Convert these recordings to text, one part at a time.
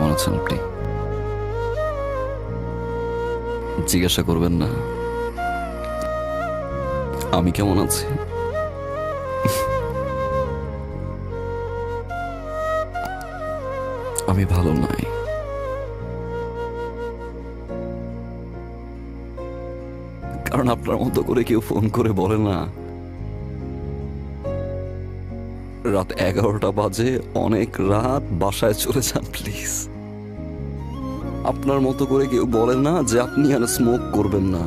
কেমন আছেন আপনি? জিজ্ঞাসা করবেন না। আমি কেমন আছি? আমি ভালো নাই। কারণ আপনার মতো করে কেউ ফোন করে বলে না। রাত এগারোটা বাজে, অনেক রাত, বাসায় চলে যান, প্লিজ। আপনার মতো করে কেউ বলে না যে আপনি আর স্মোক করবেন না।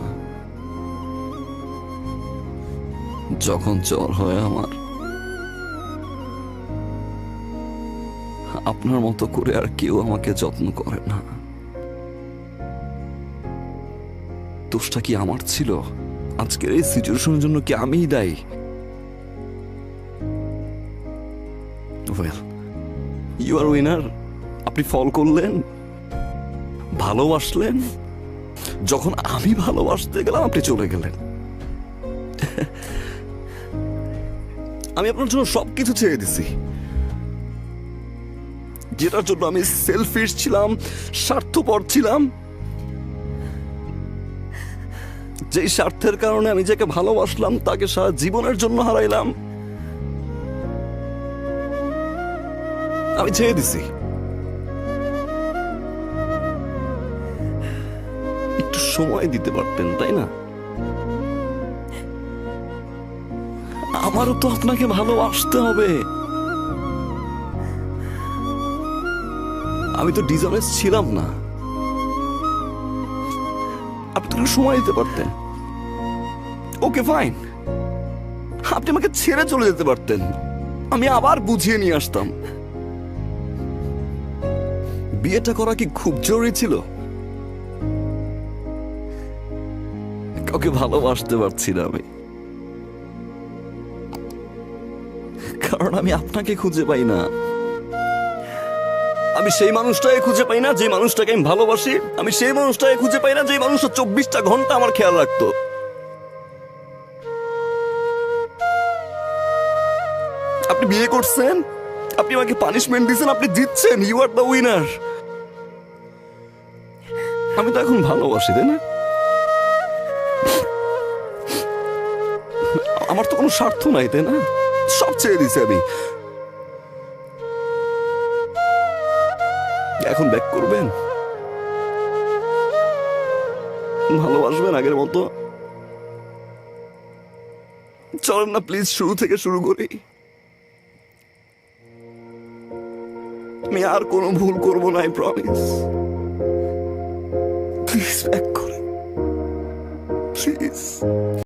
যখন জ্বর হয় আমার, আপনার মতো করে আর কেউ আমাকে যত্ন করে না। দোষটা কি আমার ছিল? আজকের এই সিচুয়েশনের জন্য কি আমিই দায়ী? ওয়েল ইউ আর উইনার আপনি ফল করলেন, ভালোবাসলেন। যখন আমি ভালোবাসতে গেলাম, আপনি চলে গেলেন। আমি আপনার জন্য সবকিছু ছেড়ে দিছি। যেটার জন্য আমি সেলফিশ ছিলাম, স্বার্থপর ছিলাম। যেই স্বার্থের কারণে আমি যাকে ভালোবাসলাম, তাকে সারা জীবনের জন্য হারাইলাম। আমি ছেড়ে দিছি। একটু সময় দিতে পারতেন, তাই না? আমারও তো আপনাকে ভালোবাসতে হবে। আমি তো ডিজনেস ছিলাম না। আপনি তো সময় দিতে পারতেন। Okay, fine. আপনি আমাকে ছেড়ে চলে যেতে পারতেন। আমি আবার বুঝিয়ে নিয়ে আসতাম। বিয়েটা করা কি খুব জরুরি ছিল? কাউকে ভালোবাসতে পারছি না আমি। কারণ আমি আপনাকে খুঁজে পাই না। আমি সেই মানুষটাকে খুঁজে পাই না, যে মানুষটাকে আমি ভালোবাসি। আমি সেই মানুষটাকে খুঁজে পাই না, যে মানুষটা চব্বিশটা ঘণ্টা আমার খেয়াল রাখতো। আপনি বিয়ে করছেন? আপনি আমাকে পানিশমেন্ট দিচ্ছেন আপনি জিতছেন ইউ আর দ্য উইনার আমি তো এখন ভালোবাসি, তাই না? আমার তো কোনো স্বার্থ নাই, তাই না? সব ছেড়ে দিছি আমি। এখন ব্যাক করবেন? ভালোবাসবেন আগের মতো? চলেন না প্লিজ শুরু থেকে শুরু করি। আমি আর কোনো ভুল করব না আই প্রমিস প্লিজ ব্যাক করে প্লিজ